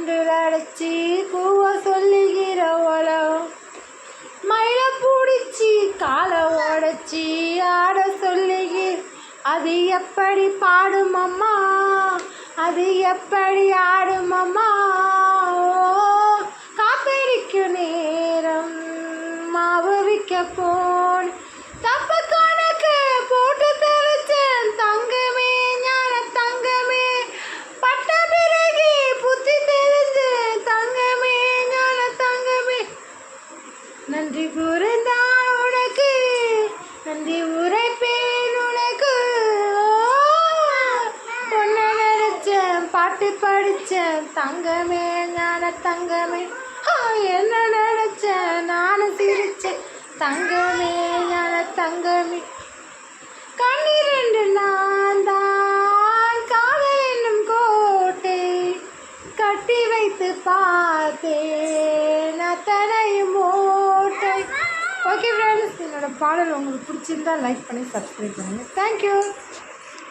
கொண்டில் அடைச்சி பூவ சொல்லுகிற உலகம் மயில பிடிச்சி காலை உடச்சி ஆட சொல்லுகி அது எப்படி பாடுமம்மா? அது எப்படி ஆடுமம்மா? ஓ காப்பிடிக்கும் நேரம் மாவு விற்க போன். தப்பக்க நன்றி கூறுந்தான் உனக்கு நன்றி உரைப்பேன் உனக்கு. பொண்ணை நினைச்சேன் பாட்டு படித்தேன் தங்கமே ஞான தங்கமே. என்ன நினைச்சேன் நானும் சிரிச்சேன் தங்கமே ஞான தங்கமே. கண்ணிரண்டு நான் தான் காதல் என்னும் கோட்டை கட்டி வைத்து பார்த்தேன். ஓகே ஃப்ரெண்ட்ஸ் என்னோட பாடல் உங்களுக்கு பிடிச்சிருந்தா லைக் பண்ணி சப்ஸ்கிரைப் பண்ணுங்கள் தேங்க்யூ